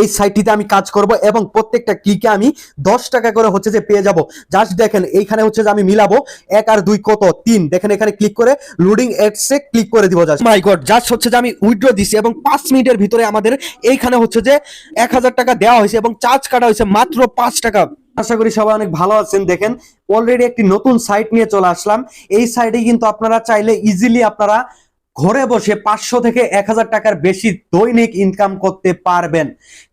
এই সাইটটিতে আমি কাজ করব এবং প্রত্যেকটা ক্লিকে আমি দশ টাকা করে হচ্ছে যে পেয়ে যাব। জাস্ট দেখেন, এইখানে হচ্ছে যে আমি মিলাবো এক আর দুই কত? তিন। দেখেন, এখানে ক্লিক করে লোডিং এডসে ক্লিক করে দিব জাস্ট মাই গড জাস্ট হচ্ছে যে আমি উইথড্র দিছি এবং পাঁচ মিনিটের ভিতরে আমাদের এইখানে হচ্ছে যে এক হাজার টাকা দেওয়া হয়েছে এবং চার্জ কাটা হয়েছে মাত্র পাঁচ টাকা। আশা করি সবাই অনেক ভালো আছেন। দেখেন অলরেডি একটি নতুন সাইট নিয়ে চলে আসলাম। এই সাইটে কিন্তু আপনারা চাইলে ইজিলি আপনারা ঘরে বসে পাঁচশো থেকে এক হাজার টাকার বেশি দৈনিক ইনকাম করতে পারবেন।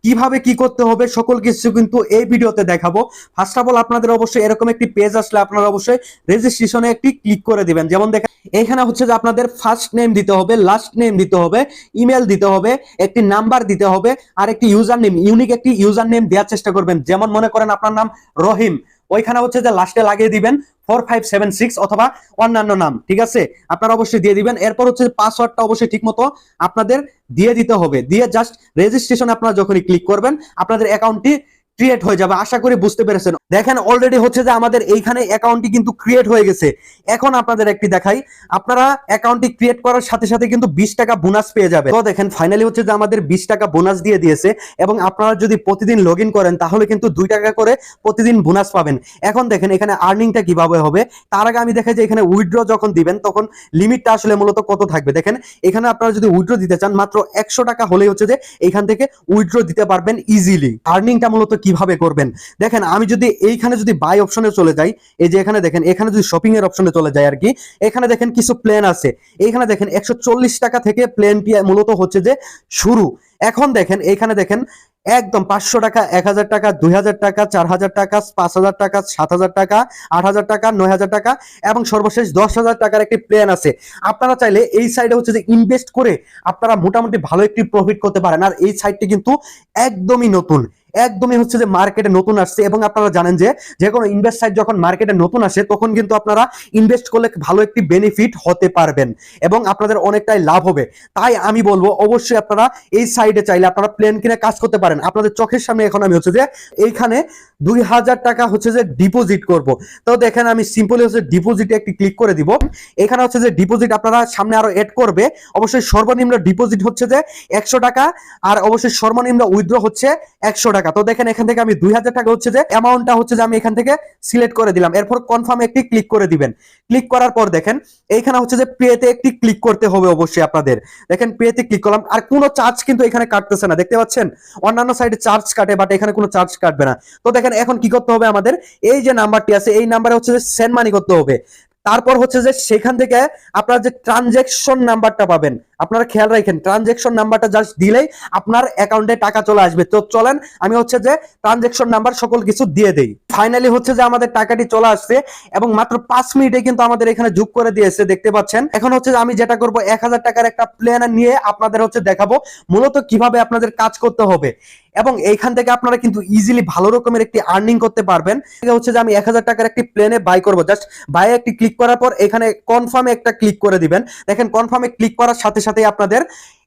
কীভাবে কি করতে হবে সকল কিছু কিন্তু এই ভিডিওতে দেখাবো। ফার্স্ট অফ অল আপনাদের অবশ্যই এরকম একটি পেজ আসলে আপনারা অবশ্যই রেজিস্ট্রেশনে একটি ক্লিক করে দিবেন। যেমন দেখেন, এখানে হচ্ছে যে আপনাদের ফার্স্ট নেম দিতে হবে লাস্ট নেম দিতে হবে ইমেল দিতে হবে, একটি নাম্বার দিতে হবে, আর একটি ইউজার নেম ইউনিক একটি ইউজার নেম দেওয়ার চেষ্টা করবেন। যেমন মনে করেন আপনার নাম রহিম। ওইখানে হচ্ছে যে লাস্টে লাগিয়ে দিবেন ফোর ফাইভ সেভেন সিক্স অথবা অন্যান্য নাম, ঠিক আছে? আপনারা অবশ্যই দিয়ে দিবেন। এরপর হচ্ছে পাসওয়ার্ডটা অবশ্যই ঠিক মতো আপনাদের দিয়ে দিতে হবে। দিয়ে জাস্ট রেজিস্ট্রেশন আপনারা যখনই ক্লিক করবেন, আপনাদের অ্যাকাউন্টটি ক্রিয়েট হয়ে যাবে। আশা করি বুঝতে পেরেছেন। দেখেন অলরেডি হচ্ছে যে আমাদের এইখানে অ্যাকাউন্টটি কিন্তু ক্রিয়েট হয়ে গেছে। এখন আপনাদের একটি দেখাই। আপনারা অ্যাকাউন্টটি ক্রিয়েট করার সাথে সাথে কিন্তু বিশ টাকা বোনাস পেয়ে যাবে তো দেখেন ফাইনালি হচ্ছে যে আমাদের বিশ টাকা বোনাস দিয়ে দিয়েছে এবং আপনারা যদি প্রতিদিন লগ করেন, তাহলে কিন্তু দুই টাকা করে প্রতিদিন বোনাস পাবেন। এখন দেখেন, এখানে আর্নিংটা কীভাবে হবে? তার আগে আমি দেখাই যে এখানে উইথড্র যখন দিবেন, তখন লিমিটটা আসলে মূলত কত থাকবে? দেখেন, এখানে আপনারা যদি উইথড্র দিতে চান, মাত্র একশো টাকা হলেই হচ্ছে যে এখান থেকে উইথড্র দিতে পারবেন ইজিলি আর্নিংটা মূলত কীভাবে করবেন? দেখেন, আমি যদি এইখানে যদি বাই অপশনে চলে যাই, এই যে এখানে দেখেন, এখানে যদি শপিং এর অপশনে চলে যায় আর কি, এখানে দেখেন কিছু প্ল্যান আছে। এইখানে দেখেন একশো চল্লিশ টাকা থেকে প্ল্যানটি মূলত হচ্ছে যে শুরু। এখন দেখেন, এইখানে দেখেন, একদম পাঁচশো টাকা, এক হাজার টাকা, দুই হাজার টাকা, চার হাজার টাকা, পাঁচ হাজার টাকা, সাত হাজার টাকা, আট হাজার টাকা, নয় হাজার টাকা এবং সর্বশেষ দশ হাজার টাকার একটি প্ল্যান আছে। আপনারা চাইলে এই সাইডে হচ্ছে যে ইনভেস্ট করে আপনারা মোটামুটি ভালো একটি প্রফিট করতে পারেন। আর এই সাইটটি কিন্তু একদমই নতুন। একদমই হচ্ছে যে মার্কেটে নতুন আসছে এবং আপনারা জানেন যে যে কোনো ইনভেস্ট সাইট যখন মার্কেটে নতুন আসে, তখন কিন্তু আপনারা ইনভেস্ট করলে ভালো একটি বেনিফিট হতে পারবেন এবং আপনাদের অনেকটাই লাভ হবে। তাই আমি বলব, অবশ্যই আপনারা এই সাইডে চাইলে আপনারা প্লেন কিনে কাজ করতে পারেন। আপনাদের চোখের সামনে এখন আমি হচ্ছে যে এইখানে দুই হাজার টাকা হচ্ছে যে ডিপোজিট করব। তো দেখেন আমি সিম্পলি হচ্ছে ডিপোজিটে একটি ক্লিক করে দিব। এখানে হচ্ছে যে ডিপোজিট আপনারা সামনে আরও এড করবে। অবশ্যই সর্বনিম্ন ডিপোজিট হচ্ছে যে একশো টাকা আর অবশ্যই সর্বনিম্ন উইথড্র হচ্ছে একশো টাকা। তো দেখেন এখান থেকে আমি দুই হাজার টাকা হচ্ছে যে অ্যামাউন্টটা হচ্ছে যে আমি এখান থেকে সিলেক্ট করে দিলাম। এরপর কনফার্ম একটি ক্লিক করে দিবেন। ক্লিক করার পর দেখেন এইখানে হচ্ছে যে পেতে একটি ক্লিক করতে হবে অবশ্যই আপনাদের। দেখেন পেতে ক্লিক করলাম। আর কোনো চার্জ কিন্তু এখানে কাটতেছে না। দেখতে পাচ্ছেন? অন্যান্য সাইডে চার্জ কাটে বাট এখানে কোনো চার্জ কাটবে না। তো দেখেন, এখন কি করতে হবে আমাদের? এই যে নাম্বারটি আছে, এই নাম্বারে হচ্ছে সেন্ড মানি করতে হবে। তারপর হচ্ছে যে সেখান থেকে আপনারা যে ট্রানজেকশন নাম্বারটা পাবেন, আপনারা খেয়াল রাখেন ট্রানজেকশন নাম্বারটা জাস্ট দিলেই আপনার অ্যাকাউন্টে টাকা চলে আসবে। তো চলেন, আমি হচ্ছে যে ট্রানজেকশন নাম্বার সকল কিছু দিয়ে দেই। ফাইনালি হচ্ছে যে আমাদের টাকাটি চলে আসছে এবং মাত্র পাঁচ মিনিটে কিন্তু আমাদের এখানে যোগ করে দিয়েছে, দেখতে পাচ্ছেন। এখন হচ্ছে যে আমি যেটা করব, এক হাজার টাকার একটা প্ল্যান নিয়ে আপনাদের হচ্ছে দেখাবো। মূলত কীভাবে আপনাদের কাজ করতে হবে। এবং এইখান থেকে আপনারা কিন্তু ইজিলি ভালো রকমের একটি আর্নিং করতে পারবেন। হচ্ছে যে আমি এক হাজার টাকার একটি প্লেনে বাই করব। জাস্ট বাই একটি ক্লিক করার পর এখানে কনফার্মে একটা ক্লিক করে দিবেন। দেখেন কনফার্মে ক্লিক করার সাথে সাথে আপনাদের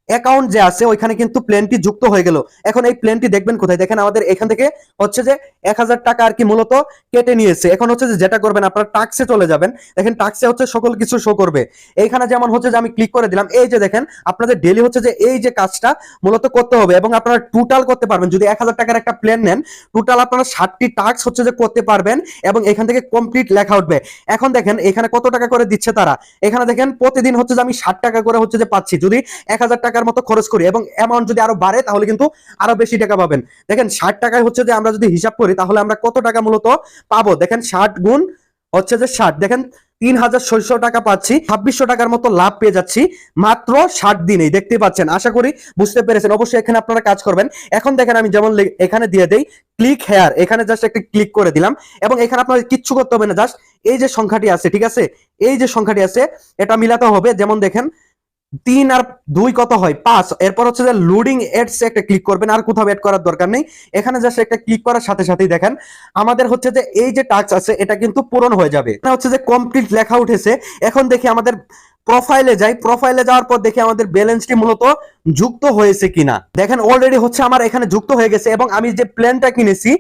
অ্যাকাউন্ট যে আছে, ওইখানে কিন্তু প্লেনটি যুক্ত হয়ে গেল। এখন এই প্লেনটি দেখবেন কোথায়? দেখেন আমাদের এখান থেকে হচ্ছে যে এক হাজার টাকা আর কি মূলত কেটে নিয়েছে। এখন হচ্ছে যে যেটা করবেন, আপনারা টাক্সে চলে যাবেন। দেখেন টাক্সে হচ্ছে সকল কিছু শো করবে। এইখানে যেমন হচ্ছে যে আমি ক্লিক করে দিলাম, এই যে দেখেন আপনাদের ডেলি হচ্ছে যে এই যে কাজটা মূলত করতে হবে এবং আপনারা টোটাল করতে পারবেন। যদি এক হাজার টাকার একটা প্ল্যান নেন টোটাল আপনারা ষাটটি টাক্স হচ্ছে যে করতে পারবেন এবং এখান থেকে কমপ্লিট লেখা উঠবে। এখন দেখেন এখানে কত টাকা করে দিচ্ছে তারা? এখানে দেখেন প্রতিদিন হচ্ছে যে আমি ষাট টাকা করে হচ্ছে যে পাচ্ছি। যদি এক হাজার টাকার মতো খরচ করি এবং অ্যামাউন্ট যদি আরও বাড়ে, তাহলে কিন্তু আরও বেশি টাকা পাবেন। দেখেন, ষাট টাকায় হচ্ছে যে আমরা যদি হিসাব করি, তাহলে আমরা কত টাকা মূলত পাবো? দেখেন, ষাট গুণ হচ্ছে যে ষাট। দেখেন, তিন হাজার ছয়শো টাকা পাচ্ছি, ছাব্বিশশো টাকার মতো লাভ পেয়ে যাচ্ছি মাত্র ষাট দিনেই। দেখতে পাচ্ছেন, আশা করি বুঝতে পেরেছেন। অবশ্যই এখানে আপনারা কাজ করবেন। এখন দেখেন, আমি যেমন এখানে দিয়ে দেই ক্লিক হেয়ার এখানে জাস্ট একটা ক্লিক করে দিলাম এবং এখানে আপনার কিচ্ছু করতে হবে না জাস্ট এই যে সংখ্যাটি আছে, ঠিক আছে? এই যে সংখ্যাটি আছে, এটা মিলাতে হবে। যেমন দেখেন তিন আর দুই কত হয়? পাঁচ। এরপর হচ্ছে যে লোডিং এডস একটা ক্লিক করবেন, আর কোথাও এড করার দরকার নেই। এখানে জাস্ট একটা ক্লিক করার সাথে সাথেই দেখেন, আমাদের হচ্ছে যে এই যে টাস্ক আছে, এটা কিন্তু পূরণ হয়ে যাবে। হচ্ছে যে কমপ্লিট লেখা উঠেছে। এখন দেখি আমাদের প্রোফাইলে যাই। প্রোফাইলে যাওয়ার পর দেখি আমাদের ব্যালেন্সটি মূলত যুক্ত হয়েছে কিনা। দেখেন অলরেডি হচ্ছে আমার এখানে যুক্ত হয়ে গেছে এবং আমি যে প্ল্যানটা কিনেছি,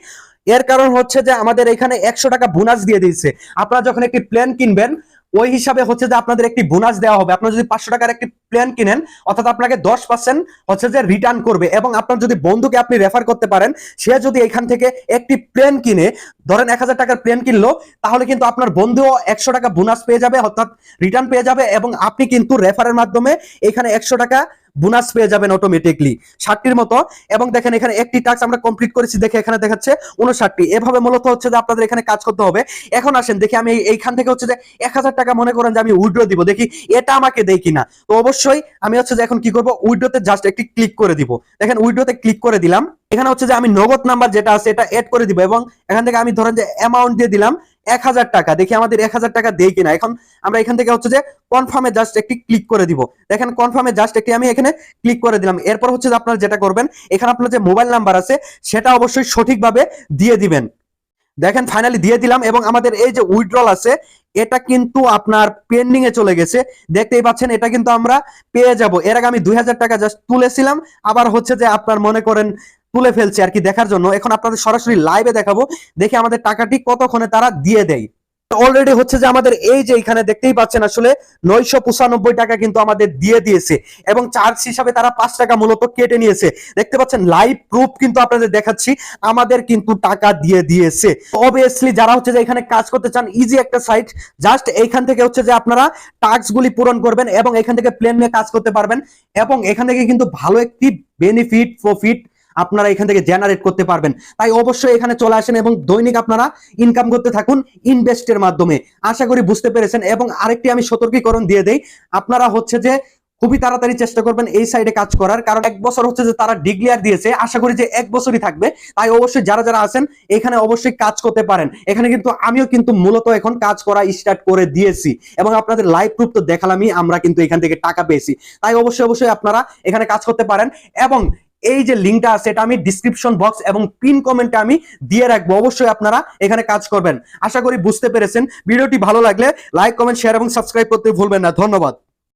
এর কারণ হচ্ছে যে আমাদের এখানে একশো টাকা বোনাস দিয়ে দিয়েছে। আপনারা যখন একটি প্ল্যান কিনবেন ওই হিসাবে হচ্ছে যে আপনাদের একটি বোনাস দেওয়া হবে। আপনার যদি পাঁচশো টাকার একটি প্ল্যান কিনেন, অর্থাৎ আপনাকে দশ পার্সেন্ট হচ্ছে যে রিটার্ন করবে এবং আপনার যদি বন্ধুকে আপনি রেফার করতে পারেন, সে যদি এখান থেকে একটি প্লেন কিনে, ধরেন এক হাজার টাকার প্লেন কিনলো, তাহলে কিন্তু আপনার বন্ধুও একশো টাকা বোনাস পেয়ে যাবে, অর্থাৎ রিটার্ন পেয়ে যাবে এবং আপনি কিন্তু রেফারের মাধ্যমে এখানে একশো টাকা বোনাস পেয়ে যাবেন অটোমেটিকলি ষাটটির মতো। এবং দেখেন এখানে একটি টাস্ক আমরা কমপ্লিট করেছি, দেখে এখানে দেখাচ্ছে উনষাটটি এভাবে মূলত হচ্ছে যে আপনাদের এখানে কাজ করতে হবে। এখন আসেন, দেখি আমি এইখান থেকে হচ্ছে যে এক হাজার টাকা মনে করেন যে আমি উইড্রো দিব। দেখি এটা আমাকে দেয় কিনা। তো অবশ্যই আমি হচ্ছে যে এখন কি করব উইড্রোতে জাস্ট একটি ক্লিক করে দিব। দেখেন উইড্রোতে ক্লিক করে দিলাম। এখানে হচ্ছে যে আমি নগদ নাম্বার যেটা আছে, এটা এড করে দিব। এবং এখান থেকে আমি ধরেন যে অ্যামাউন্ট দিয়ে দিলাম। এক হাজার টাকা। দেখি আমাদের এক হাজার টাকা দেয় কিনা। এখন আমরা এখান থেকে হচ্ছে যে কনফার্মে জাস্ট একটি ক্লিক করে দিব। দেখেন কনফার্মে জাস্ট একটি আমি এখানে ক্লিক করে দিলাম। এরপর হচ্ছে যে আপনারা যেটা করবেন, এখানে আপনার যে মোবাইল নাম্বার আছে, সেটা অবশ্যই সঠিকভাবে দিয়ে দিবেন। দেখেন ফাইনালি দিয়ে দিলাম এবং আমাদের এই যে উইথড্রল আছে, এটা কিন্তু আপনার পেন্ডিং এ চলে গেছে। দেখতেই পাচ্ছেন, এটা কিন্তু আমরা পেয়ে যাব। এর আগে আমি দুই হাজার টাকা জাস্ট তুলেছিলাম। আবার হচ্ছে যে আপনার মনে করেন তুলে ফেলছে আর কি দেখার জন্য। এখন আপনাদের সরাসরি লাইভে দেখাবো। দেখে আমাদের টাকাটি কতক্ষণে তারা দিয়ে দেয়। অলরেডি হচ্ছে যে আমাদের এই যে এখানে দেখতেই পাচ্ছেন আসলে নয়শো পঁচানব্বই টাকা কিন্তু আমাদের দিয়ে দিয়েছে এবং চার্জ হিসাবে তারা পাঁচ টাকা মূলত কেটে নিয়েছে। দেখতে পাচ্ছেন লাইভ প্রুফ কিন্তু আপনাদের দেখাচ্ছি। আমাদের কিন্তু টাকা দিয়ে দিয়েছে। অবভিয়াসলি যারা হচ্ছে যে এখানে কাজ করতে চান ইজি একটা সাইট জাস্ট এইখান থেকে হচ্ছে যে আপনারা টাস্ক গুলি পূরণ করবেন এবং এখান থেকে প্লেন নিয়ে কাজ করতে পারবেন। এবং এখান থেকে কিন্তু ভালো একটি বেনিফিট প্রফিট আপনারা এখান থেকে জেনারেট করতে পারবেন। তাই অবশ্যই এখানে চলে আসেন এবং দৈনিক আপনারা ইনকাম করতে থাকুন ইনভেস্টের মাধ্যমে। আশা করি বুঝতে পেরেছেন এবং আরেকটি আমি সতর্কীকরণ দিয়ে দেই। আপনারা হচ্ছে যে খুবই তাড়াতাড়ি চেষ্টা করবেন এই সাইডে কাজ করার, কারণ এক বছর হচ্ছে যে তারা ডিক্লেয়ার দিয়েছে। আশা করি যে এক বছরই থাকবে। তাই অবশ্যই যারা যারা আছেন, এখানে অবশ্যই কাজ করতে পারেন। এখানে কিন্তু আমিও কিন্তু মূলত এখন কাজ করা স্টার্ট করে দিয়েছি। এবং আপনাদের লাইভ প্রুফ তো দেখালামই, আমরা কিন্তু এখান থেকে টাকা পেয়েছি। তাই অবশ্যই অবশ্যই আপনারা এখানে কাজ করতে পারেন। এবং এই যে লিঙ্কটা আছে, এটা আমি ডিসক্রিপশন বক্স এবং পিন কমেন্টে আমি দিয়ে রাখব। অবশ্যই আপনারা এখানে কাজ করবেন। আশা করি বুঝতে পেরেছেন। ভিডিওটি ভালো লাগলে লাইক কমেন্ট শেয়ার এবং সাবস্ক্রাইব করতে ভুলবেন না। ধন্যবাদ।